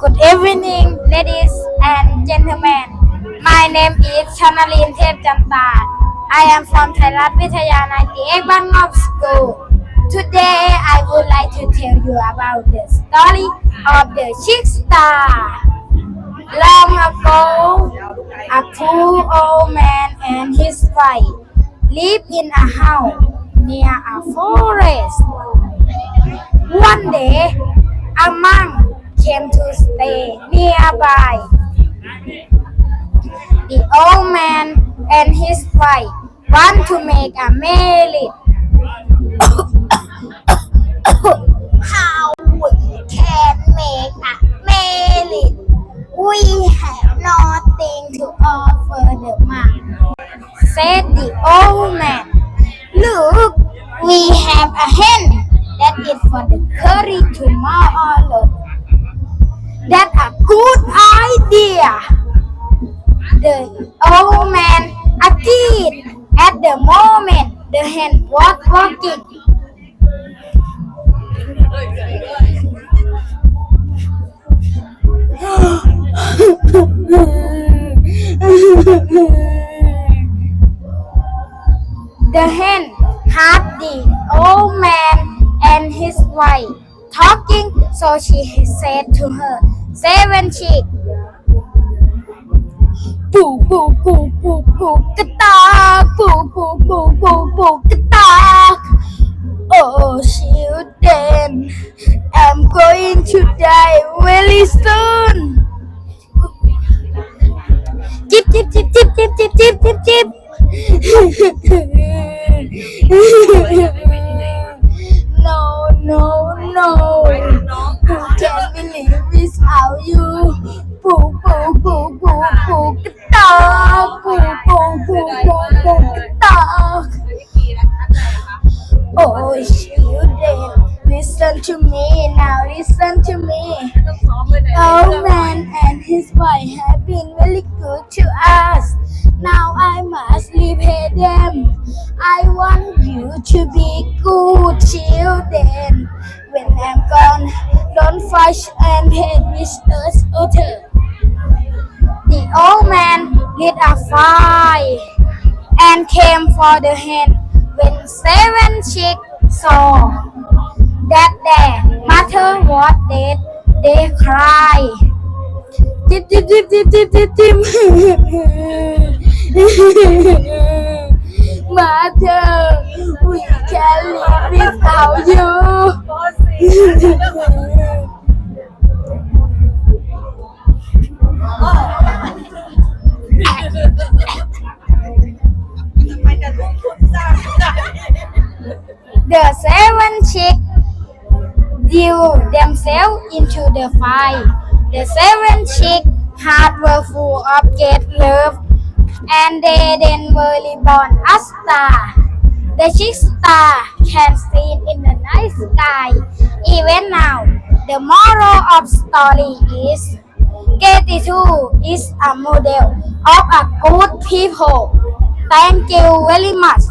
Good evening, ladies and gentlemen. My name is Chanalin Thepjanta. I am from Thairat Vitaya 98 Bangkok School. Today, I would like to tell you about the story of the chick star. Long ago, a poor old man and his wife lived in a house near a forest. One day, a monk nearby. The old man and his wife want to make a marriage. How we can make a marriage? We have nothing to offer the monk, said the old man. Look, we have a hen that is for the curry tomorrow. The old man agreed. At the moment, the hen was walking. The hen heard the old man and his wife talking, so she said to her seven Boo boo boo boo boo katak, boo boo boo boo boo katak. Oh, children, I'm going to die very soon. Chip chip chip chip chip chip chip chip chip. no, no, no. Who can believe without you? Boo, boo, boo, boo, boo, dog. Boo, dog. Oh, children, listen to me now. Listen to me. Old man and his wife have been really good to us. Now I must repay them. I want you to be good children. When I'm gone, don't fight and hate with us. The old man lit a fire and came for the hen. When seven chicks saw that their mother was dead, they cried. Dip, dip, dip, dip, dip, dip. Mother, we can't live without The seven chicks threw themselves into the fire. The seven chicks hearts were full of great love, and they then were reborn as stars. The chick star can see in the night sky even now. The moral of story is gratitude is a model of a good people. Thank you very much.